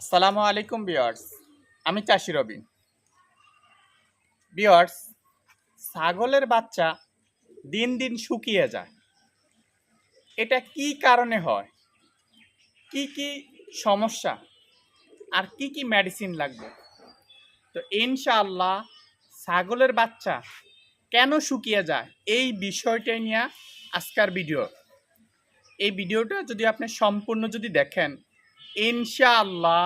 আসসালামু আলাইকুম বিয়ার্স আমি চাষি রবিন। বিয়ার্স ছাগলের বাচ্চা দিন দিন শুকিয়ে যায়। এটা কি কারণে হয়? কি কি সমস্যা? আর কি কি মেডিসিন লাগবে? তো ইনশাআল্লাহ ছাগলের বাচ্চা কেন শুকিয়ে যায়? এই বিষয়টাই নিয়ে আজকের ভিডিও। এই ভিডিওটা যদি আপনি সম্পূর্ণ যদি দেখেন ইনশাআল্লাহ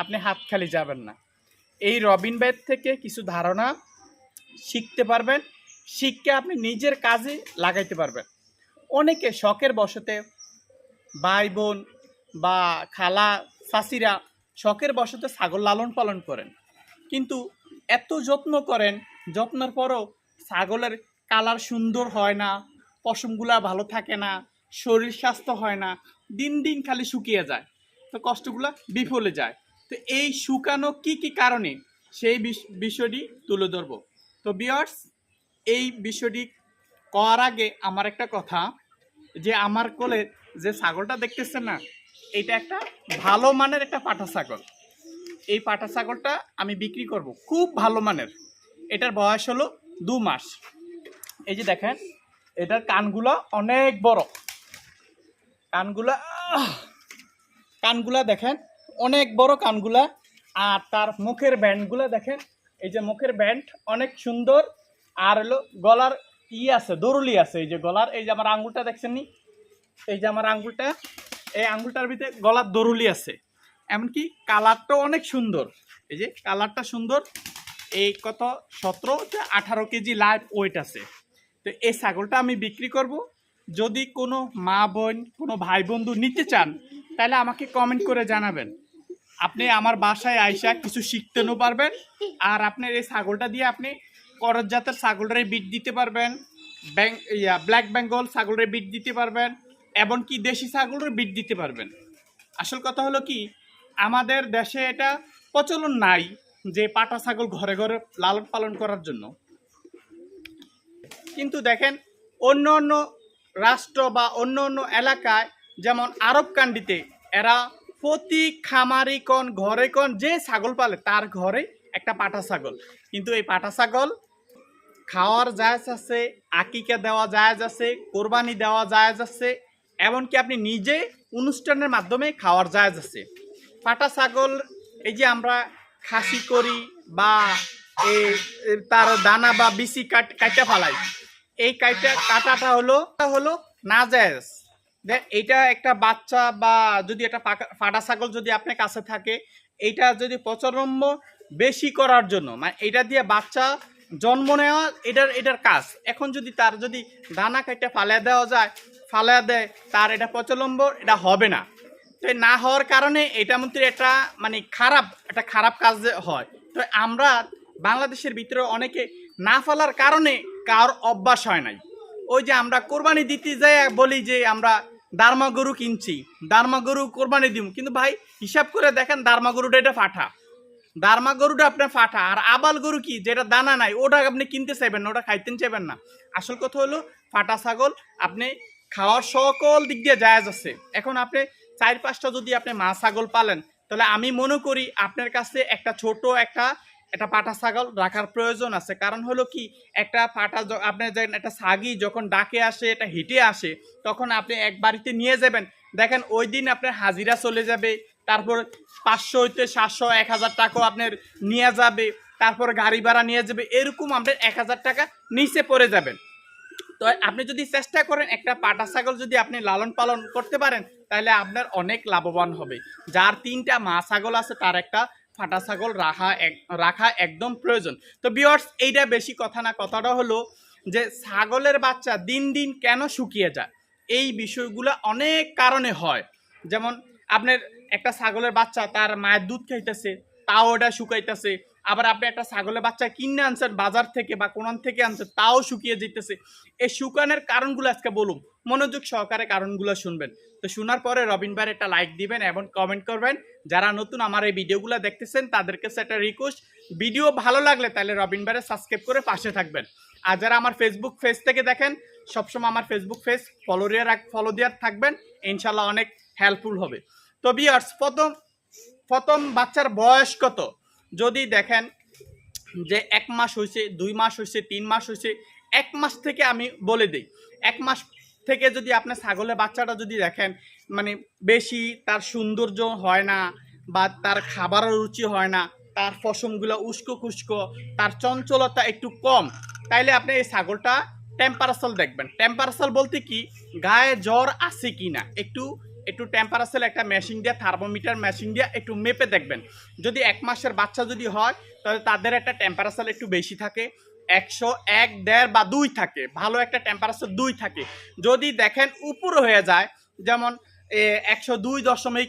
আপনি হাত খালি যাবেন না। এই রবিন ভাইয়ের থেকে কিছু ধারণা শিখতে পারবেন শিখকে আপনি নিজের কাজে লাগাইতে পারবেন। অনেকে শখের বসতে ভাই বোন বা খালা চাষিরা শখের বসতে ছাগল লালন পালন করেন। কিন্তু এত যত্ন করেন, যত্নের পরও ছাগলের কালার সুন্দর হয় না, পশমগুলা ভালো থাকে না, শরীর স্বাস্থ্য হয় না, দিন দিন খালি শুকিয়ে যায়। কষ্টগুলা বিফলে যায়। তো এই শুকানো কি কি কারণে? সেই বিষ- বিষয়টি তুলে ধরবো। তো বিয়ার্স এই বিষয়টি করার আগে আমার একটা কথা, যে আমার কোলে যে ছাগলটা দেখতেছেন না, এটা একটা ভালো মানের একটা পাঠা ছাগল এই পাঠা ছাগলটা আমি বিক্রি করব খুব ভালো মানের। এটার বয়স হলো দু মাস। এই যে দেখেন, এটার কানগুলো অনেক বড়। কানগুলা! কানগুলা দেখেন, অনেক বড় কানগুলা আর তার মুখের ব্যান্ডগুলা দেখেন, এই যে মুখের ব্যান্ড অনেক সুন্দর আর হলো গলার ই আছে, দরুলি আছে, এই যে গলার, এই যে আমার আঙ্গুলটা দেখছেন নি? এই যে আমার আঙ্গুলটা, এই আঙ্গুলটার ভিতরে গলার দরুলি আছে, এমনকি কালারটাও অনেক সুন্দর, এই যে কালারটা সুন্দর, এই কত, সতেরো আঠারো কেজি লাইভ ওয়েট আছে, তো এই ছাগলটা আমি বিক্রি করব, যদি কোনো মা বোন, কোনো ভাই বন্ধু নিতে চান তাহলে আমাকে কমেন্ট করে জানাবেন। আপনি আমার বাসায় আইসা কিছু শিখতেও পারবেন, আর আপনার এই ছাগলটা দিয়ে আপনি করজ জাতের ছাগলরে বিট দিতে পারবেন, ব্যাং ইয়া ব্ল্যাক বেঙ্গল ছাগলরে বিট দিতে পারবেন, এমনকি দেশি ছাগলের বিট দিতে পারবেন। আসল কথা হলো কি, আমাদের দেশে এটা প্রচলন নাই যে পাটা ছাগল ঘরে ঘরে লালন পালন করার জন্য। কিন্তু দেখেন অন্য অন্য রাষ্ট্র বা অন্য অন্য এলাকায় যেমন আরব কান্ডিতে এরা প্রতি খামারি কন, ঘরে কন, যে ছাগল পালে তার ঘরে একটা পাটা ছাগল কিন্তু এই পাটা ছাগল খাওয়ার জায়জ আছে, আকিকা দেওয়া জায়জ আছে, কোরবানি দেওয়া জায়জ আছে, এমনকি আপনি নিজে অনুষ্ঠানের মাধ্যমে খাওয়ার জায়জ আছে। পাটা ছাগল এই যে আমরা খাসি করি বা তার দানা বা বিসি কাট কাটা ফালাই, এই কাইটা কাটাটা হলো হলো না জায়েজ। এইটা একটা বাচ্চা বা যদি একটা ফাটা ছাগল যদি আপনার কাছে থাকে, এইটা যদি প্রচলম্ব বেশি করার জন্য মানে এটা দিয়ে বাচ্চা জন্ম নেওয়া, এটার এটার কাজ। এখন যদি তার যদি দানা কাইটা ফালিয়ে দেওয়া যায় ফালিয়ে দেয়, তার এটা প্রচলম্ব এটা হবে না। তো না হওয়ার কারণে এটা মধ্যে একটা মানে খারাপ, একটা খারাপ কাজ হয়। তো আমরা বাংলাদেশের ভিতরে অনেকে না ফেলার কারণে কার অভ্যাস হয় নাই। ওই যে আমরা কোরবানি দিতে যাই বলি যে আমরা দার্মা গরু কিনছি, দার্মা গরু কোরবানি দিব কিন্তু ভাই, হিসাব করে দেখেন দার্মা গরুটা এটা ফাটা। দার্মা গরুটা আপনার ফাটা, আর আবাল গরু কি, যেটা দানা নাই, ওটা আপনি কিনতে চাইবেন না, ওটা খাইতে চাইবেন না। আসল কথা হলো, ফাটা ছাগল আপনি খাওয়ার সকল দিক দিয়ে জায়াজ আছে। এখন আপনি চার পাঁচটা যদি আপনি মা ছাগল পালেন, তাহলে আমি মনে করি আপনার কাছে একটা ছোট একটা একটা পাটা ছাগল রাখার প্রয়োজন আছে। কারণ হলো কি, একটা পাটা আপনার একটা ছাগি যখন ডাকে আসে, এটা হিটে আসে, তখন আপনি এক বাড়িতে নিয়ে যাবেন। দেখেন ওই দিন আপনার হাজিরা চলে যাবে, তারপর পাঁচশো হইতে সাতশো, এক হাজার টাকাও আপনার নিয়ে যাবে, তারপর গাড়ি ভাড়া নিয়ে যাবে, এরকম আপনার এক হাজার টাকা নিচে পড়ে যাবেন। তো আপনি যদি চেষ্টা করেন একটা পাটা ছাগল যদি আপনি লালন পালন করতে পারেন, তাহলে আপনার অনেক লাভবান হবে। যার তিনটা মা ছাগল আছে, তার একটা ফাটা ছাগল রাখা এক রাখা একদম প্রয়োজন। তো বিয়ার্স এইটা বেশি কথা না, কথাটা হলো যে ছাগলের বাচ্চা দিন দিন কেন শুকিয়ে যায়? এই বিষয়গুলো অনেক কারণে হয়। যেমন আপনার একটা ছাগলের বাচ্চা, তার মায়ের দুধ খাইতেছে, তাও ওটা শুকাইতেছে আবার আপনি একটা ছাগলের বাচ্চা কিনে আনছেন, বাজার থেকে বা কোন থেকে আনছেন, তাও শুকিয়ে যেতেছে এই শুকানোর কারণগুলো আজকে বলুন। মনোযোগ সহকারে কারণগুলো শুনবেন। তো শোনার পরে রবিন ভাইয়ের একটা লাইক দিবেন এবং কমেন্ট করবেন। যারা নতুন আমার এই ভিডিওগুলো দেখতেছেন তাদের কাছে একটা রিকোয়েস্ট ভিডিও ভালো লাগলে তাহলে রবিন ভাইয়ের সাবস্ক্রাইব করে পাশে থাকবেন। আর যারা আমার ফেসবুক পেজ থেকে দেখেন, সবসময় আমার ফেসবুক পেজ ফলো দিয়ে রাখ ফলো দেওয়ার থাকবেন। ইনশাল্লাহ অনেক হেল্পফুল হবে। তো বিয়ার্স প্রথম প্রথম বাচ্চার বয়স কত? যদি দেখেন যে এক মাস হয়েছে দুই মাস হয়েছে তিন মাস হয়েছে এক মাস থেকে আমি বলে দিই, এক মাস থেকে যদি আপনার ছাগলের বাচ্চাটা যদি দেখেন মানে বেশি তার সৌন্দর্য হয় না বা তার খাবারের রুচি হয় না, তার পশমগুলো উস্কো খুস্কো, তার চঞ্চলতা একটু কম, তাইলে আপনি এই ছাগলটা টেম্পারেচার দেখবেন। টেম্পারেচার বলতে কি? গায়ে জ্বর আছে কি না একটু একটু টেম্পারেচার একটা মেশিন দিয়ে থার্মোমিটার মেশিন দিয়ে একটু মেপে দেখবেন। যদি এক মাসের বাচ্চা যদি হয়, তাহলে তাদের একটা টেম্পারেচার একটু বেশি থাকে, একশো এক, দেড় বা দুই থাকে। ভালো একটা টেম্পারেচার দুই থাকে। যদি দেখেন উপর হয়ে যায়, যেমন একশো দুই দশমিক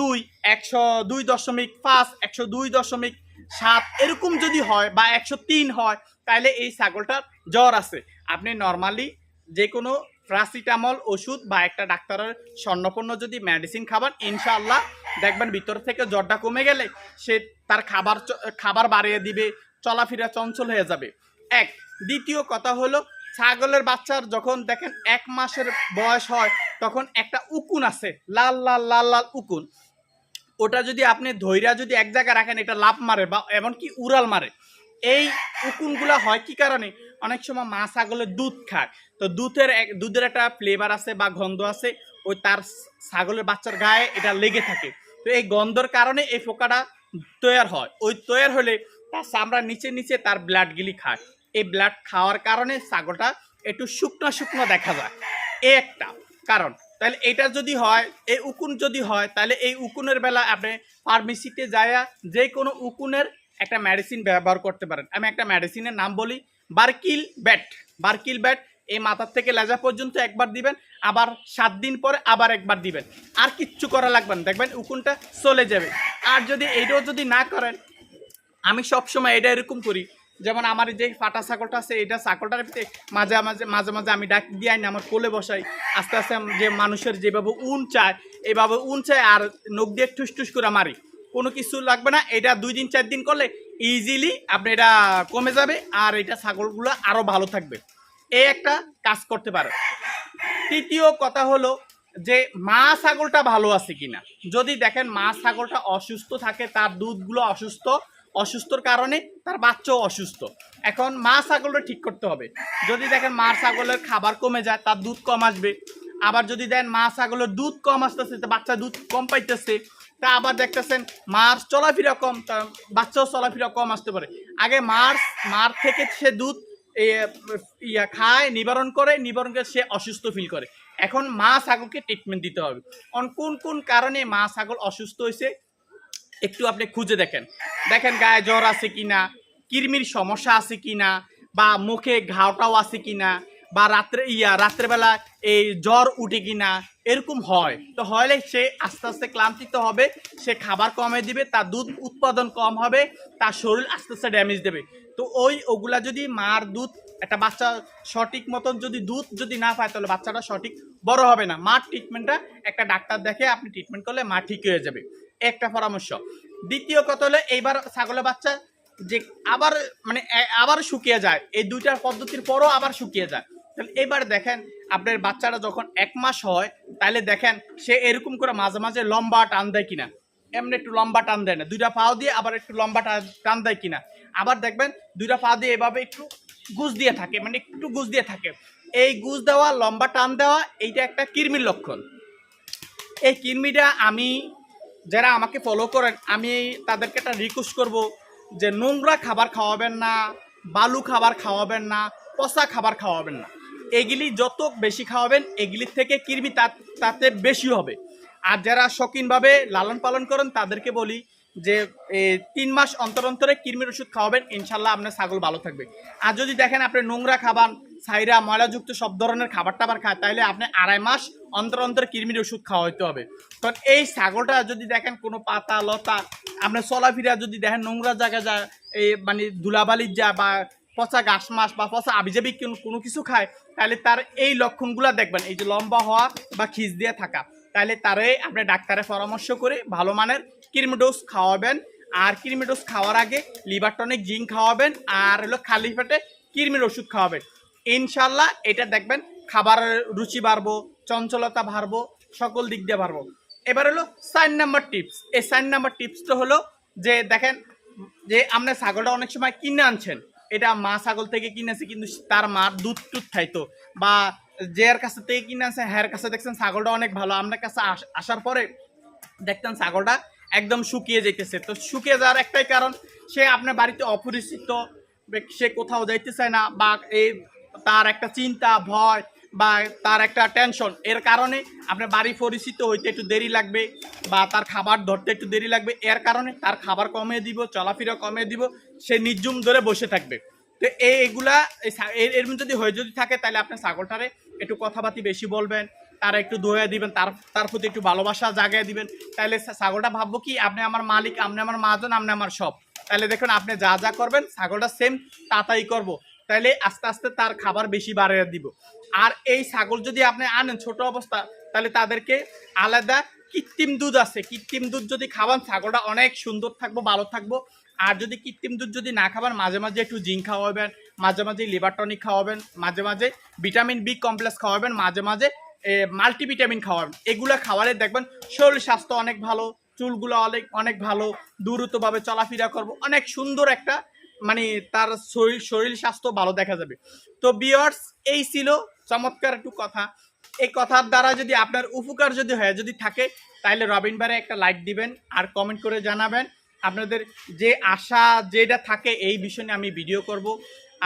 দুই, একশো দুই দশমিক পাঁচ, একশো দুই দশমিক সাত, এরকম যদি হয় বা একশো তিন হয়, তাহলে এই ছাগলটার জ্বর আছে। আপনি নর্মালি যে কোনো প্রাসিটামল ওষুধ বা একটা ডাক্তারের স্বর্ণপূর্ণ যদি মেডিসিন খাবার, ইনশাআল্লাহ দেখবেন ভিতর থেকে জ্বরটা কমে গেলে সে তার খাবার খাবার বাড়িয়ে দিবে, চলাফেরা চঞ্চল হয়ে যাবে। এক। দ্বিতীয় কথা হলো, ছাগলের বাচ্চার যখন দেখেন এক মাসের বয়স হয়, তখন একটা উকুন আছে, লাল লাল লাল লাল উকুন। ওটা যদি আপনি ধৈর্যা যদি এক জায়গায় রাখেন, এটা লাভ মারে বা এমনকি উড়াল মারে। এই উকুনগুলো হয় কি কারণে? অনেক সময় মা ছাগলের দুধ খায়। তো দুধের এক, দুধের একটা ফ্লেভার আছে বা গন্ধ আছে, ওই তার ছাগলের বাচ্চার গায়ে এটা লেগে থাকে। তো এই গন্ধর কারণে এই পোকাটা তৈয়ার হয়। ওই তৈয়ার হলে তার চামড়ার নিচে নিচে তার ব্লাডগুলি খায়। এই ব্লাড খাওয়ার কারণে ছাগলটা একটু শুকনো শুকনো দেখা যায়। এ একটা কারণ। তাহলে এটা যদি হয়, এই উকুন যদি হয়, তাহলে এই উকুনের বেলা আপনি ফার্মেসিতে যায়া যে কোনো উকুনের একটা মেডিসিন ব্যবহার করতে পারেন। আমি একটা মেডিসিনের নাম বলি বারকিল ব্যাট বারকিল ব্যাট এই মাথার থেকে লেজা পর্যন্ত একবার দিবেন, আবার সাত দিন পরে আবার একবার দিবেন। আর কিচ্ছু করা লাগবে না। দেখবেন উকুনটা চলে যাবে। আর যদি এইটাও যদি না করেন, আমি সবসময় এটা এরকম করি। যেমন আমার যে ফাটা ছাগলটা আছে এটা ছাগলটার ভিতরে মাঝে মাঝে মাঝে মাঝে আমি ডাক দিয়ে আনি, আমার কোলে বসাই। আস্তে আস্তে যে মানুষের যেভাবে উন চায় এভাবে উন চায় আর নখ দিয়ে ঠুস ঠুস করে মারি। কোনো কিছু লাগবে না। এটা দুই দিন, চার দিন করলে ইজিলি আপনি এটা কমে যাবে আর এটা ছাগলগুলো আরও ভালো থাকবে। এই একটা কাজ করতে পারে তৃতীয় কথা হলো যে মা ছাগলটা ভালো আছে কিনা। যদি দেখেন মা ছাগলটা অসুস্থ থাকে, তার দুধগুলো অসুস্থ, অসুস্থর কারণে তার বাচ্চাও অসুস্থ। এখন মা ছাগলটা ঠিক করতে হবে। যদি দেখেন মা ছাগলের খাবার কমে যায়, তার দুধ কম আসবে। আবার যদি দেন মা ছাগলের দুধ কম আসতেছে, বাচ্চা দুধ কম পাইতেছে তা আবার দেখতেছেন মার চলাফেরা কম, তা বাচ্চাও চলাফেরা কম আসতে পারে। আগে মার মার থেকে সে দুধ ইয়া খায়, নিবারণ করে নিবারণ করে সে অসুস্থ ফিল করে। এখন মা ছাগলকে ট্রিটমেন্ট দিতে হবে। অন, কোন কোন কারণে মা ছাগল অসুস্থ হয়েছে, একটু আপনি খুঁজে দেখেন। দেখেন গায়ে জ্বর আছে কি না কিরমির সমস্যা আছে কি না বা মুখে ঘাওটাও আছে কিনা বা রাত্রে ইয়া, রাত্রেবেলা এই জ্বর উঠে কিনা, এরকম হয়। তো হলে সে আস্তে আস্তে ক্লান্তিত হবে, সে খাবার কমে দিবে, তার দুধ উৎপাদন কম হবে, তার শরীর আস্তে আস্তে ড্যামেজ দেবে। তো ওই ওগুলা যদি মার দুধ, একটা বাচ্চা সঠিক মতন যদি দুধ যদি না পায়, তাহলে বাচ্চাটা সঠিক বড় হবে না। মার ট্রিটমেন্টটা একটা ডাক্তার দেখে আপনি ট্রিটমেন্ট করলে মা ঠিক হয়ে যাবে। একটা পরামর্শ। দ্বিতীয় কথা হলো, এইবার ছাগলের বাচ্চা যে আবার মানে আবার শুকিয়ে যায়। এই দুইটার পদ্ধতির পরও আবার শুকিয়ে যায়। তাহলে এবার দেখেন আপনার বাচ্চারা যখন এক মাস হয়, তাহলে দেখেন সে এরকম করে মাঝে মাঝে লম্বা টান দেয় কিনা। এমনি একটু লম্বা টান দেয় না। দুইটা পাও দিয়ে আবার একটু লম্বা টান- দেয় কিনা। আবার দেখবেন দুইটা পা দিয়ে এভাবে একটু গুজ দিয়ে থাকে মানে একটু গুজ দিয়ে থাকে। এই গুজ দেওয়া, লম্বা টান দেওয়া, এইটা একটা কৃমির লক্ষণ। এই কৃমিটা আমি, যারা আমাকে ফলো করেন, আমি তাদেরকে একটা রিকোয়েস্ট করব যে নোংরা খাবার খাওয়াবেন না, বালু খাবার খাওয়াবেন না, পচা খাবার খাওয়াবেন না। এগুলি যত বেশি খাওয়াবেন, এগুলির থেকে কৃমি তাতে বেশি হবে। আর যারা শৌখিনভাবে লালন পালন করেন, তাদেরকে বলি যে তিন মাস অন্তর অন্তরে কৃমির ওষুধ খাওয়াবেন ইনশাল্লাহ আপনার ছাগল ভালো থাকবে। আর যদি দেখেন আপনি নোংরা খাবার, সাইরা, ময়লাযুক্ত সব ধরনের খাবার টাবার খায় তাহলে আপনি আড়াই মাস অন্তর অন্তর কৃমির ওষুধ খাওয়াইতে হবে। কারণ এই ছাগলটা যদি দেখেন কোনো পাতা, লতা, আপনার চলাফেরা যদি দেখেন নোংরা জায়গায় যায় এই মানে ধুলাবালির যা বা পচা ঘাস মাস বা পচা আবিজাবি কোনো কিছু খায়, তাহলে তার এই লক্ষণগুলো দেখবেন। এই যে লম্বা হওয়া বা খিস দিয়ে থাকা, তাহলে তারে আপনি ডাক্তারের পরামর্শ করে ভালো মানের কৃমিডোজ খাওয়াবেন। আর কৃমিডোজ খাওয়ার আগে লিভার টনিক, জিঙ্ক খাওয়াবেন। আর হলো খালি পেটে কৃমির ওষুধ খাওয়াবেন। ইনশাল্লাহ এটা দেখবেন, খাবারের রুচি বাড়বো, চঞ্চলতা বাড়বো, সকল দিক দিয়ে বাড়বো। এবার হলো সাইন নাম্বার টিপস। এই সাইন নাম্বার টিপসটা হলো যে, দেখেন যে আপনার ছাগলটা অনেক সময় কিনে আনছেন। এটা মা ছাগল থেকে কিনেছে, কিন্তু তার মার দুধ টুধ খাইতো। বা যার কাছে থেকে কিনেছে হ্যার কাছে দেখছেন ছাগলটা অনেক ভালো। আপনার কাছে আস- আসার পরে দেখতেন ছাগলটা একদম শুকিয়ে যেতেছে তো শুকিয়ে যাওয়ার একটাই কারণ, সে আপনার বাড়িতে অপরিচিত, সে কোথাও যাইতে চায় না বা এই তার একটা চিন্তা, ভয় বা তার একটা টেনশন এর কারণে আপনার বাড়ি পরিচিত হইতে একটু দেরি লাগবে বা তার খাবার ধরতে একটু দেরি লাগবে। এর কারণে তার খাবার কমিয়ে দিব, চলাফেরা কমিয়ে দিব, সে নির্জুম ধরে বসে থাকবে। তো এই এগুলা এর যদি হয়ে যদি থাকে, তাহলে আপনি ছাগলটারে একটু কথাবার্তি বেশি বলবেন, তার একটু দোয়া দিবেন, তার তার প্রতি একটু ভালোবাসা জাগায় দিবেন। তাহলে ছাগলটা ভাববো কি, আপনি আমার মালিক, আপনি আমার মাজন আপনি আমার সব। তাহলে দেখুন, আপনি যা যা করবেন, ছাগলটা সেম তাতাই করব। তাহলে আস্তে আস্তে তার খাবার বেশি বাড়িয়ে দিব। আর এই ছাগল যদি আপনি আনেন ছোট অবস্থা তাহলে তাদেরকে আলাদা কৃত্রিম দুধ আছে। কৃত্রিম দুধ যদি খাওয়ান, ছাগলটা অনেক সুন্দর থাকব, ভালো থাকব। আর যদি কৃত্রিম দুধ যদি না খাবার মাঝে মাঝে একটু জিঙ্ক খাওয়াবেন, মাঝে মাঝে লিভার টনিক খাওয়াবেন, মাঝে মাঝে ভিটামিন বি কমপ্লেক্স খাওয়াবেন, মাঝে মাঝে মাল্টিভিটামিন খাওয়াবেন। এগুলো খাওয়ালে দেখবেন শরীর স্বাস্থ্য অনেক ভালো, চুলগুলো অনেক অনেক ভালো, দ্রুতভাবে চলাফেরা করব। অনেক সুন্দর একটা মানে তার শরীর শরীর স্বাস্থ্য ভালো দেখা যাবে। তো বিয়ার্স এই ছিল চমৎকার একটু কথা। এই কথার দ্বারা যদি আপনার উপকার যদি হয়, যদি থাকে তাহলে রবিন বারে একটা লাইক দিবেন আর কমেন্ট করে জানাবেন। আপনাদের যে আশা, যেটা থাকে, এই বিষয় নিয়ে আমি ভিডিও করব।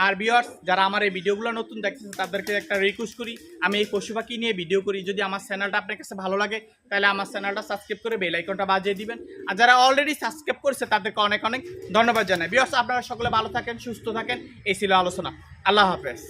আর বিয়ার্স যারা আমার এই ভিডিওগুলো নতুন দেখছেন তাদেরকে একটা রিকোয়েস্ট করি। আমি এই পশু পাখি নিয়ে ভিডিও করি। যদি আমার চ্যানেলটা আপনার কাছে ভালো লাগে, তাহলে আমার চ্যানেলটা সাবস্ক্রাইব করে বেল আইকনটা বাজিয়ে দিবেন। আর যারা অলরেডি সাবস্ক্রাইব করেছে, তাদেরকে অনেক অনেক ধন্যবাদ জানাই। বিয়ার্স আপনারা সকলে ভালো থাকেন, সুস্থ থাকেন। এই ছিল আলোচনা। আল্লাহ হাফেজ।